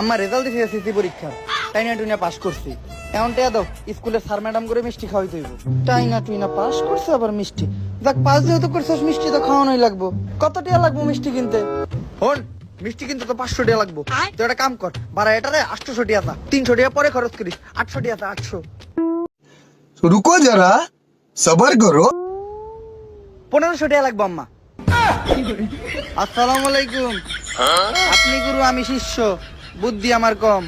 আমার রেজাল্ট দিছে এসএসসি পরীক্ষা। তাই টুইনা পাস করছি। এমন টাকা দাও স্কুলে স্যার ম্যাডাম করে মিষ্টি খাওয়াই তৈব তাই টুইনা পাস করছে আবার মিষ্টি। যাক পাস যেহেতু করছিস, মিষ্টি তো খাওয়ানোই লাগবো। কত টিয়া লাগবো মিষ্টি কিনতে? হন, মিষ্টি কিনতে তো পাঁচশো টাকা লাগবো। তো একটা কাম কর বারা এটা রে আটশো টিয়া তা। তিনশো টাকা পরে খরচ করিস, আটশো টাকা তা, আটশো। রুকো যারা, সবার করো। পনেরোশো টাকা লাগবে আম্মা। আসসালামু আলাইকুম। আপনি গুরু আমি শিষ্য। বুদ্ধি আমার কম।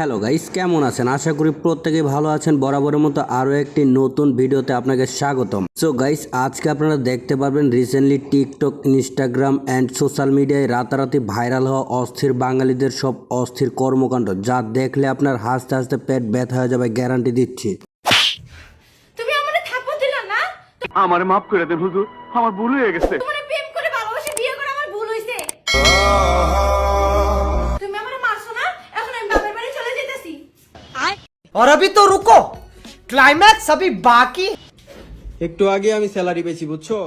হ্যালো গাইস কেমন আছেন? আশা করি প্রত্যেকেই ভালো আছেন। বরাবরের মতো আরও একটি নতুন ভিডিওতে আপনাকে স্বাগতম। সো গাইস আজকে আপনারা দেখতে পারবেন recently TikTok Instagram and social মিডিয়ায় রাতারাতি ভাইরাল হওয়া অস্থির বাঙালিদের সব অস্থির কর্মকাণ্ড যা দেখলে আপনার হাসতে হাসতে পেট ব্যথা হয়ে যাবে গ্যারান্টি দিচ্ছি। তুমি আমারে থাপ্পড় দিলা না? আমার মাফ করে দেন হুজুর আমার ভুল হয়ে গেছে। তোমারে প্রেম করে ভালোবাসে বিয়ে করে আমার ভুল হইছে। और अभी तो रुको क्लाइमैक्स अभी बाकी একটু আগে আমি স্যালারি পেয়েছি বুঝছো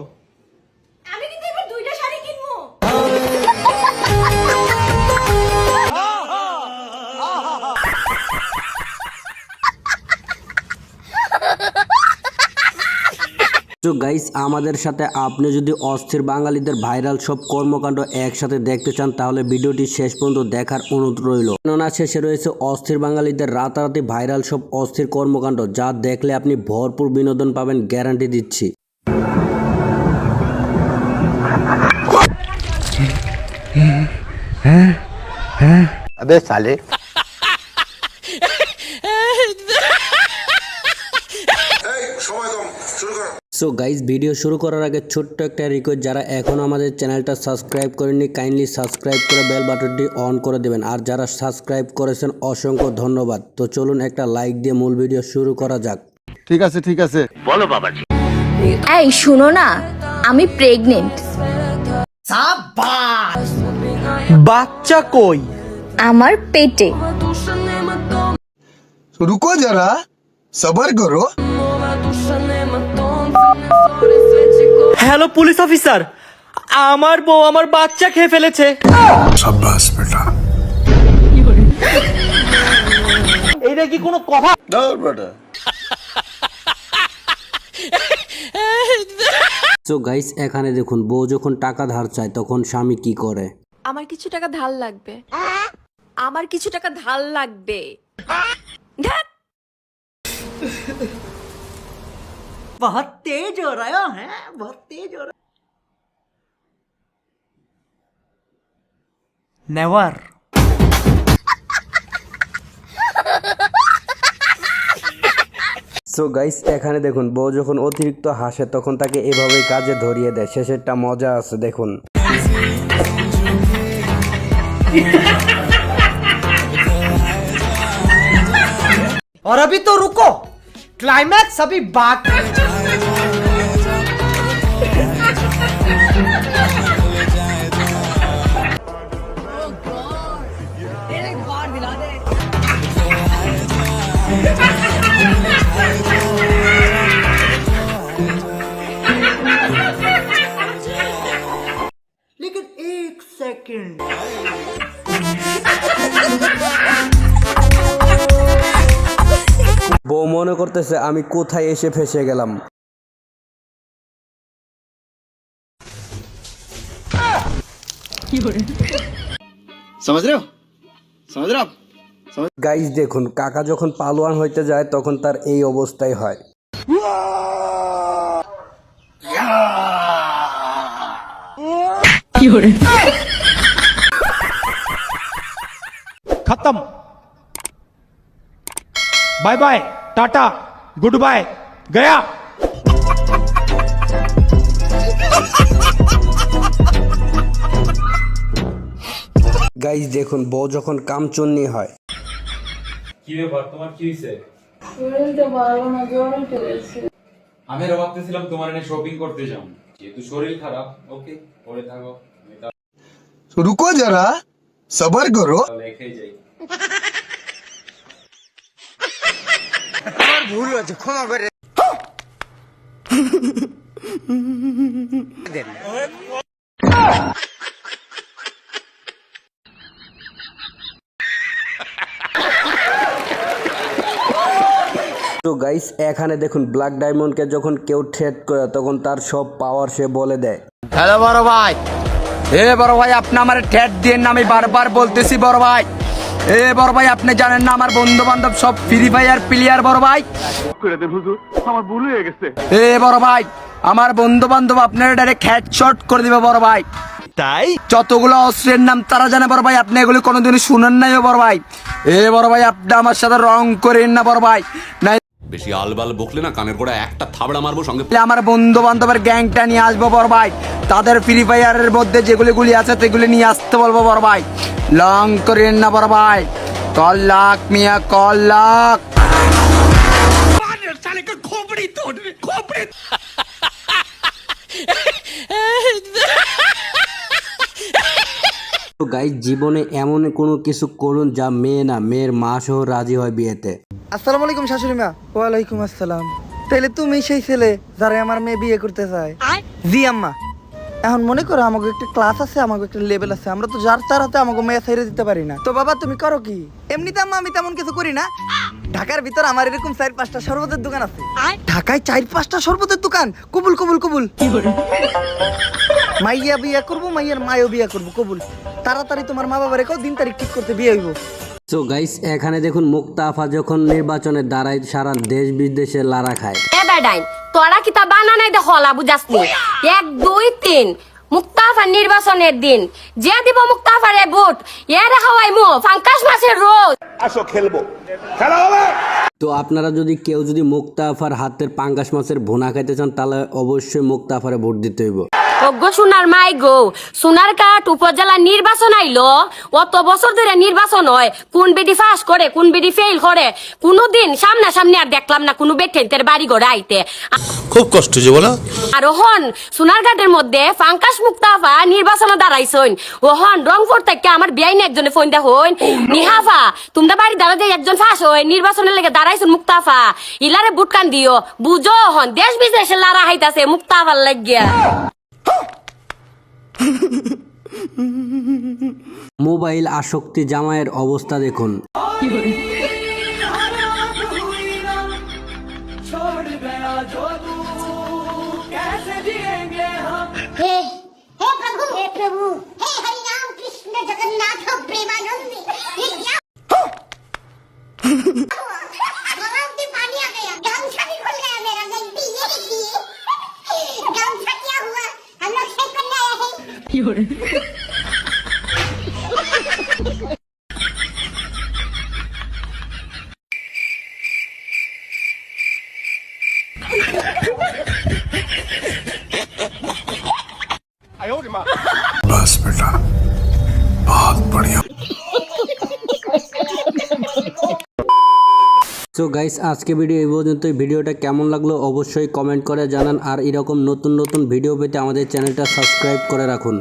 তো গাইস আমাদের সাথে আপনি যদি অস্থির বাঙালিদের ভাইরাল সব কর্মকাণ্ড একসাথে দেখতে চান, তাহলে ভিডিওটি শেষ পর্যন্ত দেখার অনুরোধ রইল। কেননা শেষে রয়েছে অস্থির বাঙালিদের রাতারাতি ভাইরাল সব অস্থির কর্মকাণ্ড, যা দেখলে আপনি ভরপুর বিনোদন পাবেন গ্যারান্টি দিচ্ছি। সো গাইজ ভিডিও শুরু করার আগে ছোট্ট একটা রিকোয়েস্ট যারা এখনও আমাদের চ্যানেলটা সাবস্ক্রাইব করেননি কাইন্ডলি সাবস্ক্রাইব করে বেল বাটনটি অন করে দেবেন। আর যারা সাবস্ক্রাইব করেছেন অসংখ্য ধন্যবাদ। তো চলুন একটা লাইক দিয়ে মূল ভিডিও শুরু করা যাক। ঠিক আছে ঠিক আছে। বলো বাবাজি। এই শুনো না আমি প্রেগনেন্ট বাচ্চা কই? আমার পেটে। রুকো যারা সবার করো। হ্যালো পুলিশ অফিসার আমার বউ আমার বাচ্চা খেয়ে ফেলেছে। এইটা কি কোনো কথা? তো গাইস এখানে দেখুন বউ যখন টাকা ধার চায় তখন স্বামী কি করে? আমার কিছু টাকা ধার লাগবে। আমার কিছু টাকা ধার লাগবে। ধ্যাত बहुत तेज हो रहा है बहुत तेज हो रहा नेवर সো গাইস এখানে দেখুন বউ যখন অতিরিক্ত হাসে তখন তাকে এভাবেই কাজে ধরিয়ে দেয় শেষেরটা মজা আছে দেখুন और अभी तो रुको क्लाइमैक्स अभी बाकी বউ মনে করতেছে আমি কোথায় এসে ফেসে গেলাম। গাইজ দেখুন কাকা যখন পালোয়ান হইতে যায় তখন তার এই অবস্থায় হয়। খতম। Bye bye tata good bye Gaya. Guys দেখুন বউ যখন কামচন্নি হয়। কি ব্যাপার তোমার কি হইছে আমি ভাবতেছিলাম তোমার এনে শপিং করতে যাও যেহেতু শরীর খারাপ ওকে পরে থাকো। রুকো যারা সবার করো। রেখে যাই। ভুল হয়েছে ক্ষমা করে তো গাইস এখানে দেখুন ব্ল্যাক ডায়মন্ডকে যখন কেউ থ্রেট করে তখন তার সব পাওয়ার সে বলে দেয়। হ্যালো বড় ভাই। এ বড় ভাই আপনি আমার ঠেট দিয়ে না আমি বারবার বলতেছি বড় ভাই। এ বড় ভাই আপনি জানেন না আমার বন্ধু বান্ধব সব ফ্রি ফায়ার প্লেয়ার বড় ভাই। আমার ভুল হয়ে গেছে। এ বড় ভাই আমার বন্ধু বান্ধব আপনারা ডাইরেক্ট হেডশট করে দিবে বড় ভাই। তাই? যতগুলো অস্ত্রের নাম তারা জানে বড় ভাই আপনি এগুলি কোনোদিনই শুনেন নাই বড় ভাই। এ বড় ভাই আপনি আমার সাথে রং করেন না বড় ভাই। নাই বেশি আলবাল বকলে না কানের গোড়া একটা থাবড়া মারবো সঙ্গে আমার বন্ধু বান্ধবের গ্যাংটা নিয়ে আসব বড় ভাই। তাদের ফ্রি ফায়ারের মধ্যে যেগুলি গুলি আছে সেগুলি নিয়ে আসতে বলব বড় ভাই। লং করেন না বড় ভাই। কল লাখ মিয়া কল লাখ। তো গাইস জীবনে এমন কোনো কিছু করুন যা মেয়ে না মেয়ের মা সহ রাজি হয় বিয়েতে। আসসালামু আলাইকুম শাশুড়ি মা। ওয়ালাইকুম আসসালাম। তাহলে তুমি সেই ছেলে যারা আমার মেয়ে বিয়ে করতে চায়? জি আম্মা। এখন মনে করো আমাকে একটা ক্লাস আছে আমাকে একটা লেভেল আছে আমরা তো যার তার হাতে আমাকে মেয়ে ছেড়ে দিতে পারি না। তো বাবা তুমি করো কি? এমনিতে আম্মা আমি তেমন কিছু করি না। ঢাকার ভিতর আমার এরকম চার পাঁচটা শরবতের দোকান আছে। ঢাকায় চার পাঁচটা শরবতের দোকান? কবুল কবুল কবুল। মাইয়া বিয়া করব মাইয়ার মায়ও বিয়া করব কবুল। তাড়াতাড়ি তোমার মা বাবার রেখো দিন তারিখ ঠিক করতে বিয়ে হইব। তো গাইস এখানে দেখুন মুক্তাফা যখন নির্বাচনে দাঁড়ায় সারা দেশ বিদেশে লারা খায়। এ বেডাইন তোরা কি তা বানানাই দে হলা বুঝাসনি এক দুই তিন। মুক্তাফার নির্বাচনের দিন। যে দিব মুক্তাফারে ভোট এর হাওয়াই মো ফাঙ্কাস মাসের রোজ। আসো খেলব। খেলা হবে! তো আপনারা যদি কেউ যদি মুক্তাফার হাতের পাঙ্গাস মাছের ভুনা খাইতে চান তাহলে অবশ্যই মুক্তাফারে ভোট দিতে হইব। অজ্ঞ সোনার মাই গো। সোনার কাঠ উপজেলা নির্বাচন আইলো। অত বছর ধরে নির্বাচন হয়। কোন বেডি পাস করে কোন বেডি ফেল করে কোনদিন সামনা সামনে আর দেখলাম না কোনো বেটেন্টের বাড়ি ঘরে আইতে। খুব কষ্ট যে বলো। আর হন সোনারঘাটের মধ্যে ফাঙ্কাস মুক্তাফা নির্বাচনে দাঁড়াইছইন ও হন রংপুর থেকে আমার বিয়াইন একজনে ফোন দে হইন নিহাফা তোমরা বাড়ি দাঁড়াতে একজন ফাঁস হই নির্বাচনের লেগে দাঁড়াইছুন মুক্তাফা ইলারে বুটকান দিও। বুঝো হন দেশ বিদেশে লারা হাইতাছে মুক্তাফার লাগিয়া। মোবাইল আসক্তি জামাইয়ের অবস্থা দেখুন। हे बस बेटा बहुत बढ़िया সো গাইস আজকে ভিডিও এই পর্যন্ত ভিডিওটা কেমন লাগল অবশ্যই কমেন্ট করে জানান। আর এরকম নতুন নতুন ভিডিও পেতে আমাদের চ্যানেলটা সাবস্ক্রাইব করে রাখুন।